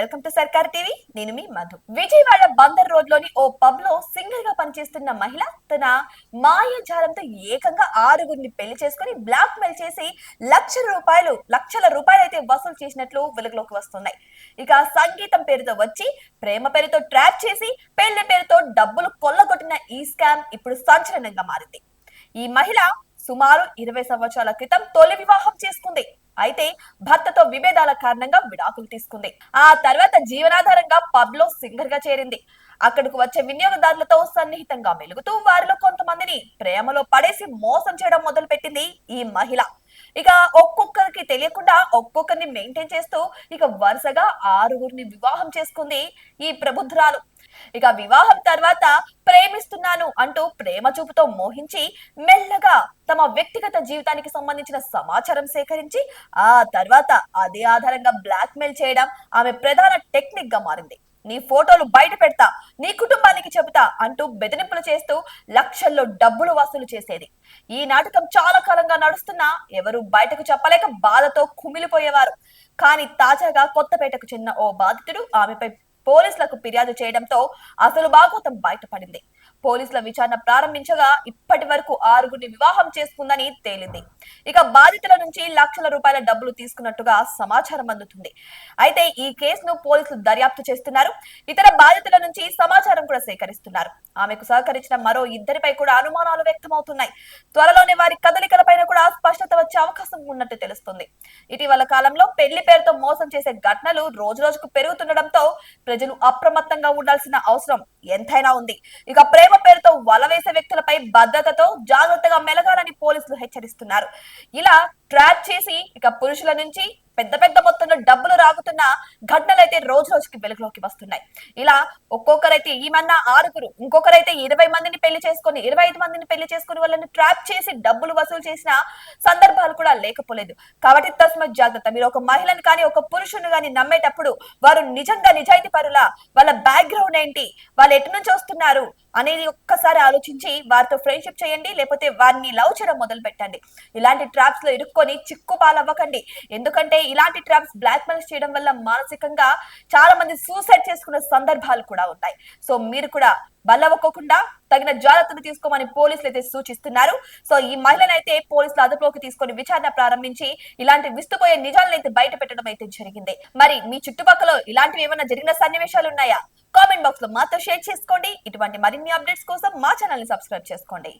Welcome to Sarkar TV. నేను మీ మధు. విజయవాడ బందర్ రోడ్లోని ఓ పబ్లో సింగిల్గా పనిచేస్తున్న మహిళ తన మాయాజాలంతో ఏకంగా ఆరుగురిని పెళ్ళి చేసుకుని బ్లాక్ మెయిల్ చేసి లక్షల రూపాయలు లక్షల రూపాయలు అయితే వసూలు చేసినట్లు వెలుగులోకి వస్తున్నాయి. ఇక సంగీతం పేరుతో వచ్చి ప్రేమ పేరుతో ట్రాప్ చేసి పెళ్ళి పేరుతో డబ్బులు కొల్లగొట్టిన ఈ స్కామ్ ఇప్పుడు సంచలనంగా మారింది. ఈ మహిళ సుమారు ఇరవై సంవత్సరాల క్రితం తొలి వివాహం చేసుకుంది. అయితే భర్తతో విభేదాల కారణంగా విడాకులు తీసుకుంది. ఆ తర్వాత జీవనాధారంగా పబ్లో సింగర్గా చేరింది. అక్కడకు వచ్చే వినియోగదారులతో సన్నిహితంగా మెలుగుతూ వారిలో కొంతమందిని ప్రేమలో పడేసి మోసం చేయడం మొదలు పెట్టింది ఈ మహిళ. ఇక ఒక్కొక్కరికి తెలియకుండా ఒక్కొక్కరిని మెయింటైన్ చేస్తూ ఇక వరుసగా ఆరుగురిని వివాహం చేసుకుంది ఈ ప్రబుద్ధురాలు ఇక వివాహం తర్వాత ప్రేమిస్తున్నాను అంటూ ప్రేమ చూపుతో మోహించి మెల్లగా తమ వ్యక్తిగత జీవితానికి సంబంధించిన సమాచారం సేకరించి ఆ తర్వాత అదే ఆధారంగా బ్లాక్ మెయిల్ చేయడం ఆమె ప్రధాన టెక్నిక్గా మారింది. నీ ఫోటోలు బయట పెడతా నీ కుటుంబానికి చెబుతా అంటూ బెదిరింపులు చేస్తూ లక్షల్లో డబ్బులు వసూలు చేసేది. ఈ నాటకం చాలా కాలంగా నడుస్తున్నా ఎవరు బయటకు చెప్పలేక బాధతో కుమిలిపోయేవారు. కానీ తాజాగా కొత్తపేటకు చెందిన ఓ బాధితుడు ఆమెపై పోలీసులకు ఫిర్యాదు చేయడంతో అసలు భాగవతం బయటపడింది. పోలీసుల విచారణ ప్రారంభించగా ఇప్పటి వరకు ఆరుగురిని వివాహం చేసుకుందని తేలింది. ఇక బాధితుల నుంచి లక్షల రూపాయల డబ్బులు తీసుకున్నట్టుగా సమాచారం అందుతుంది. అయితే ఈ కేసును పోలీసులు దర్యాప్తు చేస్తున్నారు. ఇతర బాధితుల నుంచి సమాచారం కూడా సేకరిస్తున్నారు. ఆమెకు సహకరించిన మరో ఇద్దరిపై కూడా అనుమానాలు వ్యక్తమవుతున్నాయి. త్వరలోనే వారి కదలికలపైన కూడా స్పష్టత వచ్చే అవకాశం ఉన్నట్టు తెలుస్తుంది. ఇటీవల కాలంలో పెళ్ళి పేరుతో మోసం చేసే ఘటనలు రోజు రోజుకు పెరుగుతుండటంతో ప్రజలు అప్రమత్తంగా ఉండాల్సిన అవసరం ఎంతైనా ఉంది. ఇక ప్రేమ పేరుతో వల వేసే వ్యక్తులపై భద్రతతో జాగ్రత్తగా మెలగాలని పోలీసులు హెచ్చరిస్తున్నారు. ఇలా ట్రాప్ చేసి ఇక పురుషుల నుంచి పెద్ద పెద్ద మొత్తంలో డబ్బులు రాగుతున్న ఘటనలు అయితే రోజు రోజుకి వెలుగులోకి వస్తున్నాయి. ఇలా ఒక్కొక్కరైతే ఈమన్నా ఆరుగురు ఇంకొకరైతే ఇరవై మందిని పెళ్ళి చేసుకొని ఇరవై ఐదు మందిని పెళ్ళి చేసుకుని వాళ్ళని ట్రాప్ చేసి డబ్బులు వసూలు చేసిన సందర్భాలు కూడా లేకపోలేదు. కాబట్టి తస్మ జాగ్రత్త. మీరు ఒక మహిళను కానీ ఒక పురుషుని కానీ నమ్మేటప్పుడు వారు నిజంగా నిజాయితీ పరుల వాళ్ళ బ్యాక్గ్రౌండ్ ఏంటి? వాళ్ళు ఎటు నుంచి వస్తున్నారు? అనేది ఒక్కసారి ఆలోచించి వారితో ఫ్రెండ్షిప్ చేయండి లేకపోతే వారిని లవ్ చేయడం మొదలు పెట్టండి. ఇలాంటి ట్రాప్స్లో ఇరుక్కొని చిక్కు పాలవ్వకండి. ఎందుకంటే ఇలాంటి ట్రాప్స్ బ్లాక్ మెయిల్ చేయడం వల్ల మానసికంగా చాలా మంది సూసైడ్ చేసుకునే సందర్భాలు కూడా ఉన్నాయి. సో మీరు కూడా బలవకోకుండా తగిన జాగ్రత్తలు తీసుకోమని పోలీసులు అయితే సూచిస్తున్నారు. సో ఈ మహిళను అయితే పోలీసులు అదుపులోకి తీసుకొని విచారణ ప్రారంభించి ఇలాంటి విస్తుపోయే నిజాలను అయితే బయట పెట్టడం అయితే జరిగింది. మరి మీ చుట్టుపక్కల ఇలాంటివి ఏమైనా జరిగిన సన్నివేశాలు ఉన్నాయా? కామెంట్ బాక్స్లో మాతో షేర్ చేసుకోండి. ఇటువంటి మరిన్ని అప్డేట్స్ కోసం మా ఛానల్ని సబ్స్క్రైబ్ చేసుకోండి.